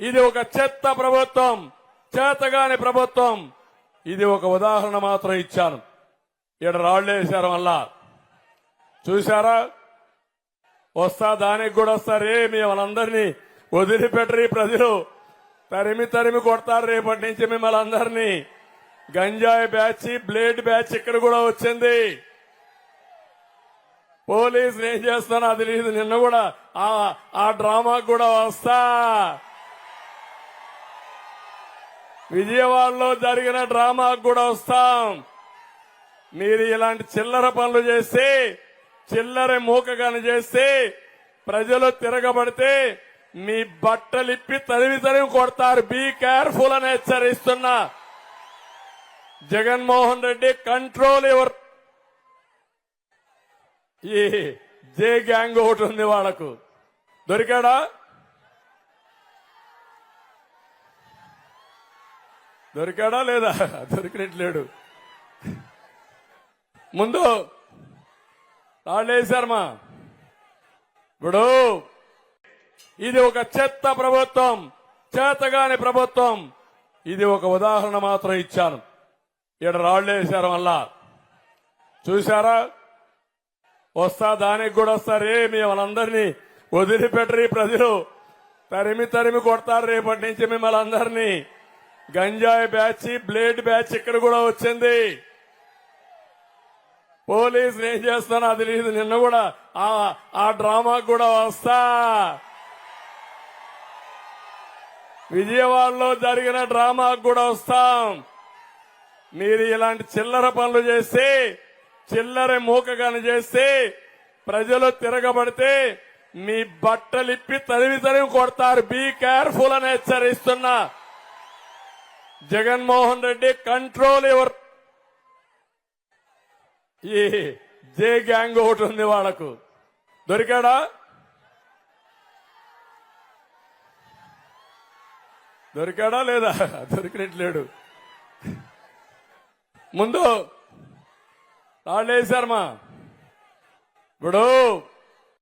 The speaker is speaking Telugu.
ఇది ఒక చెత్త ప్రభుత్వం చేతగాని ప్రభుత్వం. ఇది ఒక ఉదాహరణ మాత్రం ఇచ్చాను. ఇక్కడ రాళ్ళు వేశారు మళ్ళా. చూశారా? వస్తా దానికి కూడా వస్తారే మిమ్మల్ని వాళ్ళందరినీ వదిలిపెట్టరు ప్రజలు. తరిమి తరిమి కొడతారు రేపటి నుంచి మిమ్మల్ని అందరినీ. గంజాయి బ్యాచ్ బ్లేడ్ బ్యాచ్ ఇక్కడ కూడా వచ్చింది. పోలీసులు ఏం చేస్తానో అది లేదు నిన్న కూడా ఆ ఆ డ్రామాకు కూడా వస్తా. విజయవాడలో జరిగిన డ్రామాకు కూడా వస్తాం. మీరు ఇలాంటి చిల్లర పనులు చేస్తే చిల్లర మూకగాని చేస్తే ప్రజలు తిరగబడితే మీ బట్టలిప్పి తదివి తదివి కొడతారు. బీ కేర్ఫుల్ అని హెచ్చరిస్తున్నా జగన్మోహన్ రెడ్డి కంట్రోల్ ఎవరు? ఈ జే గ్యాంగ్ ఒకటి ఉంది వాళ్ళకు. దొరికాడా? దొరికాడా లేదా? దొరికినట్లేడు. ముందు మా ఇప్పుడు ఇది ఒక చెత్త ప్రభుత్వం చేతగాని ప్రభుత్వం. ఇది ఒక ఉదాహరణ మాత్రం ఇచ్చాను. ఇక్కడ రాళ్ళేశారు మళ్ళా. చూశారా? వస్తా దానికి కూడా వస్తారే మిమ్మల్ని వాళ్ళందరినీ వదిలిపెట్టరు ప్రజలు. తరిమి తరిమి కొడతారు రేపటి నుంచి మిమ్మల్ని అందరినీ. గంజాయి బ్యాచ్ బ్లేడ్ బ్యాచ్ ఇక్కడ కూడా వచ్చింది. పోలీసులు ఏం చేస్తానో అది లేదు నిన్న కూడా ఆ ఆ డ్రామాకు కూడా వస్తా. విజయవాడలో జరిగిన డ్రామాకు కూడా వస్తాం. మీరు ఇలాంటి చిల్లర పనులు చేస్తే చిల్లర మూకగాని చేస్తే ప్రజలు తిరగబడితే మీ బట్టలిప్పి తరివి తరివి కొడతారు. బీ కేర్ఫుల్ అని హెచ్చరిస్తున్నా. జగన్మోహన్ రెడ్డి కంట్రోల్ ఎవరు? ఈ జే గ్యాంగ్ ఒకటి ఉంది వాళ్ళకు. దొరికాడా? దొరికాడా లేదా? దొరికినట్లేడు. ముందు రాళ్ళు వేశారమ్మా ఇప్పుడు